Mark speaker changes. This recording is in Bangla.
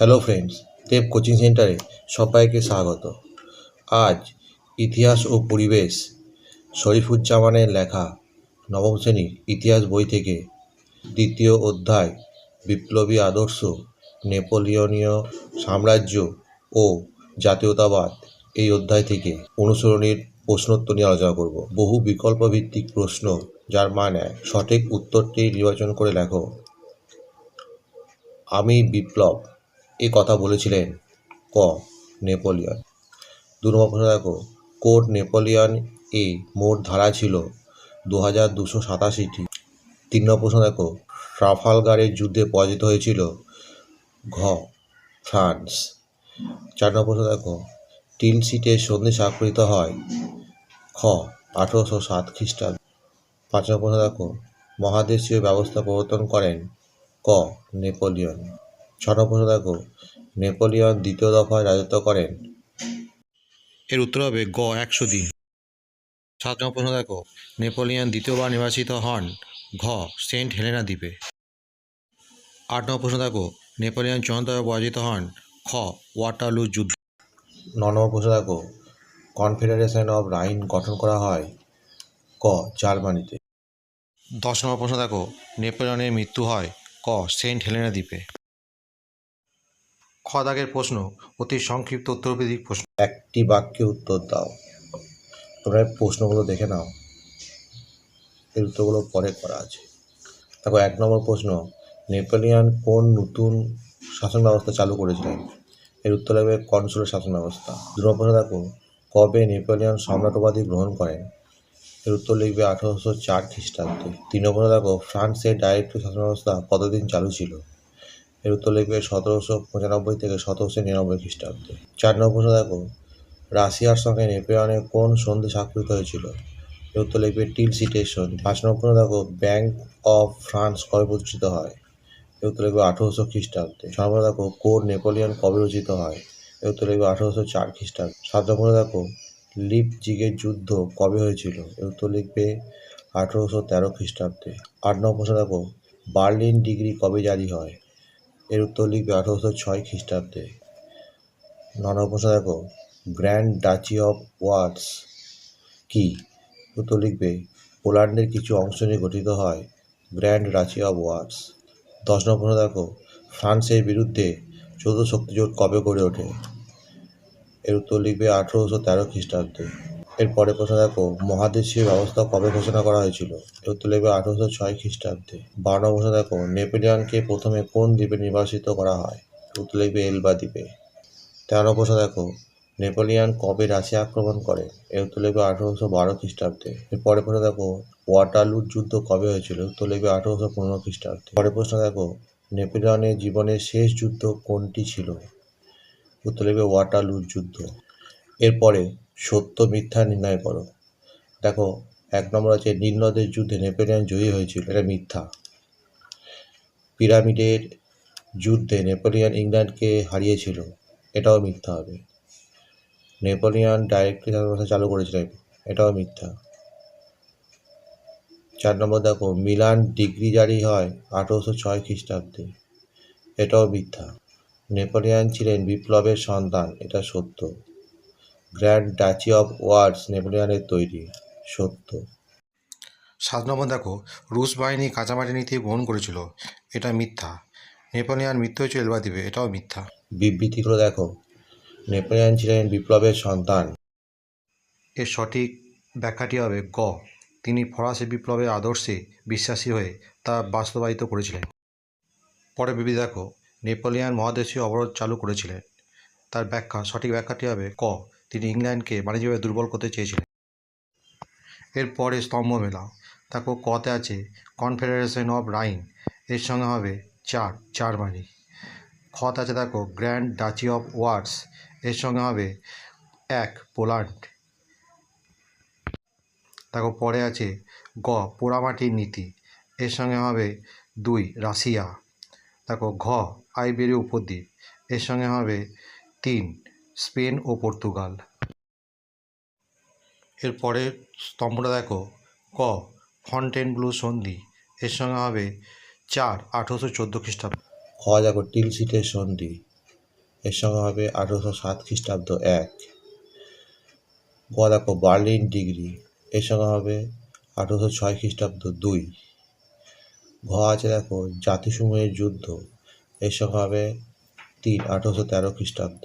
Speaker 1: হ্যালো ফ্রেন্ডস দেব কোচিং সেন্টারে সবাইকে স্বাগত। আজ ইতিহাস ও পরিবেশ, শরীফুজ্জামানের লেখা নবম শ্রেণির ইতিহাস বই থেকে দ্বিতীয় অধ্যায়, বিপ্লবী আদর্শ, নেপোলিয়নীয় সাম্রাজ্য ও জাতীয়তাবাদ এই অধ্যায় থেকে অনুসরণের প্রশ্নোত্তর নিয়ে আলোচনা করব। বহু বিকল্প ভিত্তিক প্রশ্ন যার মানে সঠিক উত্তরটি নির্বাচন করে লেখো। আমি বিপ্লব। এ কথা বলেছিলেন ক. নেপোলিয়ন। দু নম্বর দেখো কোড নেপোলিয়ন এ মোট ধারা ছিল দু হাজার দুশো সাতাশিটি। তিন নম্বর প্রশ্ন দেখো ট্রাফালগারের যুদ্ধে পরাজিত হয়েছিল ঘ. ফ্রান্স। চার নম্বর প্রশ্ন দেখো টিল সিটে সন্ধি স্বাক্ষরিত হয় খ, আঠেরোশো সাত খ্রিস্টাব্দ। পাঁচ নম্বর প্রশ্ন দেখো মহাদেশীয় ব্যবস্থা প্রবর্তন করেন ক. নেপোলিয়ন। ছ নম্বর প্রশ্ন দেখো নেপোলিয়ন দ্বিতীয় দফায় রাজত্ব করেন। এর উত্তর হবে গ একশো দিন। সাত নম্বর প্রশ্ন দেখো নেপোলিয়ন দ্বিতীয়বার নির্বাচিত হন ঘ সেন্ট হেলেনা দ্বীপে। আট নম্বর প্রশ্ন দেখো নেপোলিয়ন চূড়ান্তভাবে পরাজিত হন খ ওয়াটারলু যুদ্ধ। ন নম্বর প্রশ্ন দেখো কনফেডারেশন অব রাইন গঠন করা হয় ক জার্মানিতে। দশ নম্বর প্রশ্ন দেখো নেপোলিয়নের মৃত্যু হয় ক সেন্ট হেলেনা দ্বীপে। খ দাগের প্রশ্ন, অতি সংক্ষিপ্ত উত্তরভিত্তিক প্রশ্ন। একটি বাক্যে উত্তর দাও। তোমরা প্রশ্নগুলো দেখে নাও। এর উত্তরগুলো পরে করা আছে। দেখো, এক নম্বর প্রশ্ন, নেপোলিয়ন কোন নতুন শাসন ব্যবস্থা চালু করেছিলেন? এর উত্তর হবে কনসুলের শাসন ব্যবস্থা। দু নম্বর প্রশ্ন, দেখো, কবে নেপোলিয়ন সম্রাট উপাধি গ্রহণ করেন? এর উত্তর লিখবে আঠারোশো চার খ্রিস্টাব্দে। তিন নম্বর দেখো, ফ্রান্সের ডাইরেক্ট শাসন ব্যবস্থা কতদিন চালু ছিল? এর উত্তর লিখবে সতেরোশো পঁচানব্বই থেকে সতেরোশো নিরানব্বই খ্রিস্টাব্দে। চার নম্বর প্রশ্ন দেখো, রাশিয়ার সঙ্গে নেপোলিয়নের কোন সন্ধি স্বাক্ষরিত হয়েছিল? এর উত্তর লিখবে টিল সিটের সন্ধি। পাঁচ নম্বর প্রশ্ন দেখো, ব্যাংক অফ ফ্রান্স কবে প্রতিষ্ঠিত হয়? এর উত্তর লিখবে আঠেরোশো খ্রিস্টাব্দে। ছ নম্বর দেখো কোড নেপোলিয়ন কবে রচিত হয়? এর উত্তর লিখবে আঠেরোশো চার খ্রিস্টাব্দে। সাত নম্বর দেখো লিপ জিগের যুদ্ধ কবে হয়েছিল? এর উত্তর লিখবে আঠেরোশো তেরো খ্রিস্টাব্দে। আট নম্বর দেখো, বার্লিন ডিগ্রি কবে জারি হয়? এর উত্তর লিখবে আঠেরোশো ছয় খ্রিস্টাব্দে। ন নম্বর প্রশ্ন দেখো গ্র্যান্ড ডাচি অফ ওয়ার্ডস কি? উত্তর লিখবে, পোল্যান্ডের কিছু অংশ নিয়ে গঠিত হয় গ্র্যান্ড ডাচি অফ ওয়ার্ডস দশ নম্বর দেখো ফ্রান্সের বিরুদ্ধে চৌদ্দ শক্তিজোট কবে গড়ে ওঠে? এর উত্তর লিখবে আঠেরোশো তেরো খ্রিস্টাব্দে। এর পরে প্রশ্ন দেখো, মহাদেশীয় ব্যবস্থা কবে ঘোষণা করা হয়েছিল? উত্তর লিখবে আঠেরোশো ছয় খ্রিস্টাব্দে। বারো প্রশ্ন দেখো, নেপোলিয়নকে প্রথমে কোন দ্বীপে নির্বাসিত করা হয়? উত্তর লিখবে এলবা দ্বীপে। তেরো প্রশ্ন দেখো, নেপোলিয়ন কবে রাশিয়া আক্রমণ করে? এর উত্তর লিখবে আঠেরোশো বারো খ্রিস্টাব্দে। এর পরে প্রশ্ন দেখো, ওয়াটারলুর যুদ্ধ কবে হয়েছিল? উত্তর লিখবে আঠেরোশো পনেরো খ্রিস্টাব্দে। পরে প্রশ্ন দেখো, নেপোলিয়নের জীবনের শেষ যুদ্ধ কোনটি ছিল? উত্তর লিখবে ওয়াটারলুর যুদ্ধ। এরপরে সত্য, মিথ্যা নির্ণয় করো। দেখো, এক নম্বর আছে নীলনদের যুদ্ধে নেপোলিয়ন জয়ী হয়েছিল, এটা মিথ্যা। পিরামিডের যুদ্ধে নেপোলিয়ন ইংল্যান্ডকে হারিয়েছিল, এটাও মিথ্যা হবে। নেপোলিয়ন ডাইরেক্টলি ব্যবস্থা চালু করেছিলেন এটাও মিথ্যা। চার নম্বর দেখো, মিলান ডিগ্রি জারি হয় আঠেরোশো ছয় খ্রিস্টাব্দে, এটাও মিথ্যা। নেপোলিয়ন ছিলেন বিপ্লবের সন্তান, এটা সত্য। গ্র্যান্ড ডাচি অফ ওয়ার্ডস নেপোলিয়নের তৈরি সত্য। সাত নম্বর দেখো রুশ বাহিনী কাঁচামাটি নীতি গ্রহণ করেছিল এটা মিথ্যা। নেপোলিয়ান মৃত্যু হয়েছিল এলবা দ্বীপে এটাও মিথ্যা। বিবৃতিগুলো দেখো। নেপোলিয়ান ছিলেন বিপ্লবের সন্তান। এর সঠিক ব্যাখ্যাটি হবে গ। তিনি ফরাসি বিপ্লবের আদর্শে বিশ্বাসী হয়ে তা বাস্তবায়িত করেছিলেন। পরে বিবি দেখো নেপোলিয়ান মহাদেশীয় অবরোধ চালু করেছিলেন। তার ব্যাখ্যা সঠিক ব্যাখ্যাটি হবে ক। তিনি ইংল্যান্ডকে বাণিজ্যভাবে দুর্বল করতে চেয়েছিলেন। এরপরে স্তম্ভ মেলাও দেখো কতে আছে কনফেডারেশন অফ রাইন। এর সঙ্গে হবে চার জার্মানি খত আছে দেখো গ্র্যান্ড ডাচি অফ ওয়ার্ডস এর সঙ্গে হবে এক, পোল্যান্ড। দেখো পরে আছে গ, পোড়ামাটির নীতি। এর সঙ্গে হবে দুই, রাশিয়া। দেখো ঘ, আইবেরীয় উপদ্বীপ। এর সঙ্গে হবে তিন স্পেন ও পর্তুগাল। এর পরের স্তম্ভটা দেখো। ক ফন্টেন ব্লু সন্ধি এর সঙ্গে হবে চার, আঠেরোশো চোদ্দ খ্রিস্টাব্দ। খ, দেখো টিল সিটের সন্ধি। এর সঙ্গে হবে আঠেরোশো সাত খ্রিস্টাব্দ এক। গ, দেখো, বার্লিন ডিগ্রি। এর সঙ্গে হবে আঠেরোশো ছয় খ্রিস্টাব্দ দুই। ঘ আছে, দেখো, জাতিসমূহের যুদ্ধ। এর সঙ্গে হবে তিন, আঠেরোশো তেরো খ্রিস্টাব্দ।